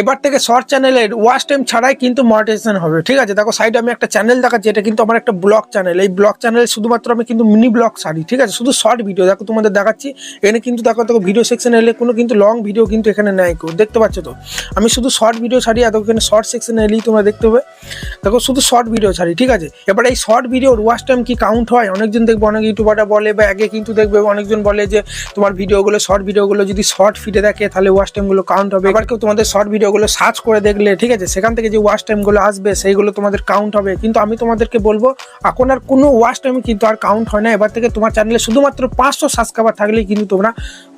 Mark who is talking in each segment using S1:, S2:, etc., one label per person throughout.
S1: এবার থেকে শর্ট চ্যানেলের ওয়াচ টাইম ছাড়াই কিন্তু মনিটাইজেশন হবে। ঠিক আছে? দেখো সাইডে আমি একটা চ্যানেল দেখাচ্ছি, এটা কিন্তু আমার একটা ব্লগ চ্যানেল এই ব্লগ চ্যানেলে শুধুমাত্র আমি কিন্তু মিনি ব্লগ সারি ঠিক আছে? শুধু শর্ট ভিডিও দেখো তোমাদের দেখাচ্ছি। এখানে কিন্তু দেখো দেখো ভিডিও সেকশনে এলে কোনো কিন্তু লং ভিডিও কিন্তু এখানে নেই কেউ, দেখতে পাচ্ছ তো? আমি শুধু শর্ট ভিডিও ছাড়ি, আর এখানে শর্ট সেকশনে এলেই তোমরা দেখতে পাবে। দেখো, শুধু শর্ট ভিডিও ছাড়ি, ঠিক আছে? এবার এই শর্ট ভিডিওর ওয়াচ টাইম কি কাউন্ট হয়? অনেকজন দেখবে, অনেক ইউটিউবাররা বলে, বা আগে কিন্তু দেখবে, অনেকজন বলে যে, তোমার ভিডিওগুলো শর্ট ভিডিওগুলো যদি শর্ট ফিটে দেখে, তাহলে ওয়াচ টাইমগুলো কাউন্ট হবে। এবার কেউ তোমাদের শর্ট ভিডিওগুলো সার্চ করে দেখলে, ঠিক আছে, সেখান থেকে যে ওয়াচ টাইমগুলো আসবে, সেইগুলো তোমাদের কাউন্ট হবে। কিন্তু আমি তোমাদেরকে বলব, এখন আর কোনো ওয়াচ টাইম কিন্তু আর কাউন্ট হয় না। এবার থেকে তোমার চ্যানেলে শুধুমাত্র পাঁচশো সাবস্ক্রাইবার থাকলেই কিন্তু তোমরা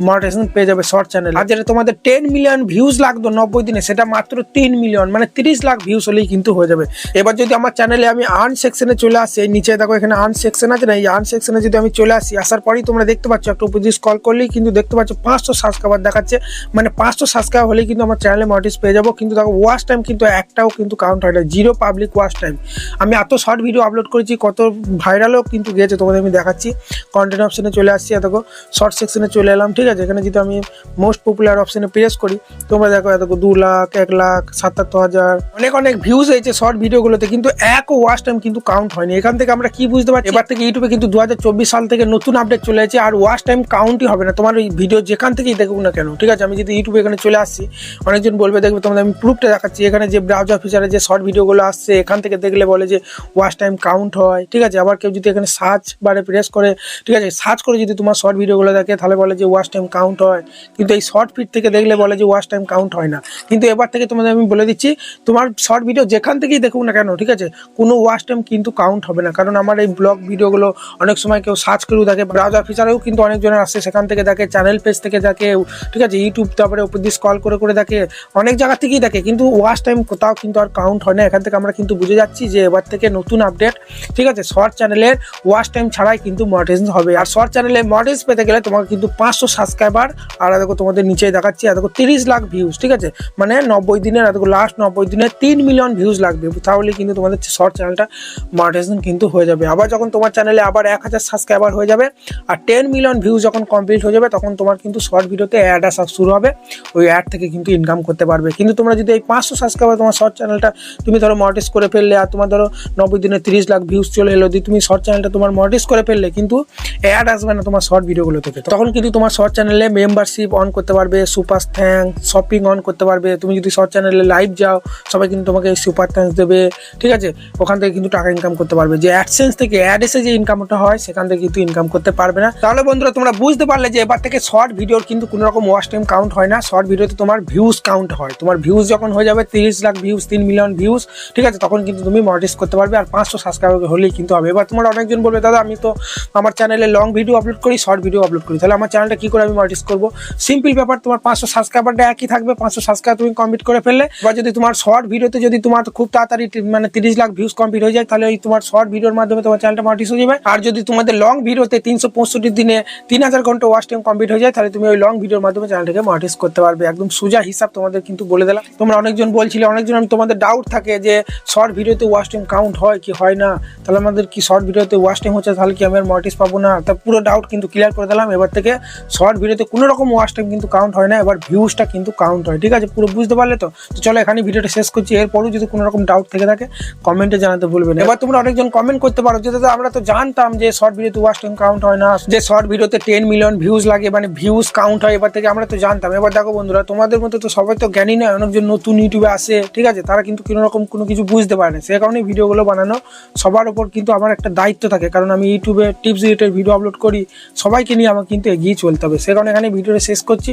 S1: মনিটাইজেশন পেয়ে যাবে শর্ট চ্যানেল আর যেটা তোমাদের টেন মিলিয়ন ভিউজ লাগতো নব্বই দিনে, সেটা মাত্র তিন মিলিয়ন মানে তিরিশ লাখ ভিউজ হলেই কিন্তু হয়ে যাবে। এবার যদি আমার চ্যানেলে আমি আর্ন সেকশনে চলে আসি নিচে দেখো এখানে আর্ন সেকশন আছে না, এই আর্ন সেকশনে যদি আমি চলে আসি, আসার পরেই তোমরা দেখতে পাচ্ছ, একটা উপর কল করলেই কিন্তু দেখতে পাচ্ছ পাঁচশো সাবস্ক্রাইবার দেখাচ্ছে। মানে পাঁচশো সাবস্ক্রাইবার হলেই কিন্তু আমার চ্যানেলে মনিটাইজ পেয়ে যাব। কিন্তু দেখো ওয়াচ টাইম কিন্তু একটাও কিন্তু কাউন্ট হয় না। জিরো পাবলিক ওয়াচ টাইম আমি এত শর্ট ভিডিও আপলোড করেছি, কত ভাইরালও কিন্তু গিয়েছে, তোমাদের আমি দেখাচ্ছি। কন্টেন্ট অপশানে চলে আসছি দেখো শর্ট সেকশনে চলে এলাম, ঠিক আছে? এখানে যদি আমি মোস্ট পপুলার অপশানে প্রেস করি, তোমরা দেখো, এত দু লাখ, এক লাখ, সাতাত্তর হাজার, অনেক অনেক ভিউজ হয়েছে শর্ট ভিডিওগুলোতে কিন্তু এক ওয়াচ টাইম কিন্তু কাউন্ট হয়নি। এখান থেকে আমরা কি বুঝতে পারছি? এবার থেকে ইউটিউবে কিন্তু দু হাজার চব্বিশ সাল থেকে নতুন আপডেট চলে এসেছে, আর ওয়াচ টাইম কাউন্টই হবে না। তোমার ওই ভিডিও যেখান থেকেই দেখুক না কেন, ঠিক আছে? আমি যদি ইউটিউবে এখানে চলে আসছি, অনেকজন বলবে, দেখবে তোমাদের, আমি প্রুফটা দেখাচ্ছি। এখানে যে ব্রাউজার ফিচারে যে শর্ট ভিডিওগুলো আসছে, এখান থেকে দেখলে বলে যে ওয়াচ টাইম কাউন্ট হয়, ঠিক আছে? আবার কেউ যদি এখানে সার্চ বারে প্রেস করে, ঠিক আছে? সার্চ করে যদি তোমার শর্ট ভিডিওগুলো দেখে, তাহলে বলে যে ওয়াচ টাইম কাউন্ট হয়। কিন্তু এই শর্ট ফিট থেকে দেখলে বলে যে ওয়াচ টাইম কাউন্ট হয় না। কিন্তু এবার থেকে তোমাদের, আমি বলে দিচ্ছি, তোমার শর্ট ভিডিও যেখান থেকেই দেখুক না কেন, ঠিক আছে? কোনো ওয়াচ টাইম কিন্তু কাউন্ট হবে না। কারণ আমার এই ব্লগ ভিডিওগুলো অনেক সময় কেউ সার্চ করেও দেখে ব্রাউজার ফিচারেও কিন্তু অনেকজনের আসছে সেখান থেকে দেখে চ্যানেল পেজ থেকে দেখে, ঠিক আছে? ইউটিউব তারপরে উপর দিয়ে স্কল করে করে দেখে। অনেক জায়গা থেকেই দেখে, কিন্তু ওয়াচ টাইম কোথাও কিন্তু আর কাউন্ট হয় না। এখান থেকে আমরা কিন্তু বুঝে যাচ্ছি যে এবার থেকে নতুন আপডেট ঠিক আছে? শর্ট চ্যানেলের ওয়াচ টাইম ছাড়াই কিন্তু মনিটাইজেশন হবে। আর শর্ট চ্যানেলে মনিটাইজ পেতে গেলে তোমাকে কিন্তু পাঁচশো সাবস্ক্রাইবার আর দেখো তোমাদের নিচেই দেখাচ্ছি দেখো তিরিশ লাখ ভিউজ ঠিক আছে? মানে নব্বই দিনের দেখো লাস্ট নব্বই দিনে তিন মিলিয়ন ভিউজ লাগবে। তাহলে কিন্তু তোমাদের শর্ট চ্যানেলটা মনিটাইজেশন কিন্তু হয়ে যাবে। আবার যখন তোমার চ্যানেলে আবার এক হাজার সাবস্ক্রাইবার হয়ে যাবে আর টেন মিলিয়ন ভিউজ যখন কমপ্লিট হয়ে যাবে, তখন তোমার কিন্তু শর্ট ভিডিওতে অ্যাড আসা শুরু হবে। ওই অ্যাড থেকে কিন্তু ইনকাম করতে পারবে কিন্তু তোমরা যদি এই পাঁচশো সাবস্ক্রাইবার তোমার শর্ট চ্যানেলটা তুমি ধরো মনিটাইজ করে ফেললে আর তোমার ধরো নব্বই দিনে তিরিশ লাখ ভিউজ চলে এলো দিয়ে তুমি শর্ট চ্যানেলটা তোমার মনিটাইজ করে ফেললে কিন্তু অ্যাড আসবে না তোমার শর্ট ভিডিওগুলো থেকে তখন কিন্তু তোমার শর্ট চ্যানেলে মেম্বারশিপ অন করতে পারবে সুপার থ্যাঙ্ক শপিং অন করতে পারবে। তুমি যদি শর্ট চ্যানেলে লাইভ যাও, সবাই কিন্তু তোমাকে সুপার থ্যাঙ্কস দেবে, ঠিক আছে? ওখান থেকে কিন্তু টাকা ইনকাম করতে পারবে। যে অ্যাডসেন্স থেকে অ্যাড এসে যে ইনকামটা হয়, সেখান থেকে কিন্তু ইনকাম করতে পারবে না। তাহলে বন্ধুরা, তোমরা বুঝতে পারলে যে এবার থেকে শর্ট ভিডিওর কিন্তু কোনো রকম ওয়াচ টাইম কাউন্ট হয় না। শর্ট ভিডিওতে তোমার ভিউজ কাউন্ট হয়। তোমার ভিউজ যখন হয়ে যাবে তিরিশ লাখ ভিউজ তিন মিলিয়ন ভিউজ ঠিক আছে, তখন কিন্তু তুমি মনিটাইজ করতে পারবে আর পাঁচশো সাবস্ক্রাইবার হলেই কিন্তু হবে। এবার তোমার অনেকজন বলবে, দাদা, আমি তো আমার চ্যানেলে লং ভিডিও আপলোড করি শর্ট ভিডিও আপলোড করি। তাহলে আমার চ্যানেলটা কি করে আমি মনিটাইজ করব? সিম্পল ব্যাপার, তোমার পাঁচশো সাবস্ক্রাইবারটা একই থাকবে, পাঁচশো সাবস্ক্রাইব তুমি কমপ্লিট করে ফেললে। বা যদি তোমার শর্ট ভিডিওতে যদি তোমার খুব তাড়াতাড়ি মানে তিরিশ লাখ ভিউজ কমপ্লিট হয়ে যায়, তাহলে ওই তোমার শর্ট ভিডিওর মাধ্যমে তোমার চ্যানেলটা মনিটাইজ হয়ে যাবে। আর যদি তোমাদের লং ভিডিওতে তিনশো পঁয়ষট্টি দিনে তিন হাজার ঘণ্টা ওয়াচ টাইম কমপ্লিট হয়ে যায়, তাহলে তুমি ওই লং ভিডিওর মাধ্যমে চ্যানেলটাকে মনিটাইজ করতে পারবে। একদম সোজা হিসাব তোমাদের কিন্তু বলে দিলাম, তোমরা অনেকজন বলছিলে, অনেকজন আমি তোমাদের ডাউট থাকে যে শর্ট ভিডিওতে ওয়াচ টাইম কাউন্ট হয় কি হয় না। তাহলে আমাদের কি শর্ট ভিডিওতে ওয়াচ টাইম হচ্ছে, তাহলে কি আমি আর মনিটাইজ পাবো না? তা পুরো ডাউট কিন্তু ক্লিয়ার করে দিলাম, এবার থেকে শর্ট ভিডিওতে কোনো রকম ওয়াচ টাইম কিন্তু কাউন্ট হয় না, এবার ভিউজটা কিন্তু কাউন্ট হয়, ঠিক আছে? পুরো বুঝতে পারলে তো? তো চলো এখানে ভিডিওটা শেষ করছি, এরপরও যদি কোনো রকম ডাউট থেকে থাকে কমেন্টে জানাতে ভুলবেন না। এবার তোমরা অনেকজন কমেন্ট করতে পারো, যে দাদা আমরা তো জানতাম যে শর্ট ভিডিওতে ওয়াচ টাইম কাউন্ট হয় না, যে শর্ট ভিডিওতে টেন মিলিয়ন ভিউজ লাগে মানে ভিউজ কাউন্ট হয়, এবার থেকে আমরা তো জানতাম। এবার দেখো বন্ধুরা, তোমাদের মতো তো সবাই তো জ্ঞানী নয়, অনেকজন নতুন ইউটিউবে আসে, ঠিক আছে? তারা কিন্তু কোনো রকম কোনো কিছু বুঝতে পারে না। সে কারণে ভিডিওগুলো বানানো সবার ওপর কিন্তু আমার একটা দায়িত্ব থাকে। কারণ আমি ইউটিউবে টিপস রিলেটেড ভিডিও আপলোড করি, সবাইকে নিয়ে আমাকে কিন্তু এগিয়ে চলতে হবে। সে কারণে এখানে ভিডিওটা শেষ করছি।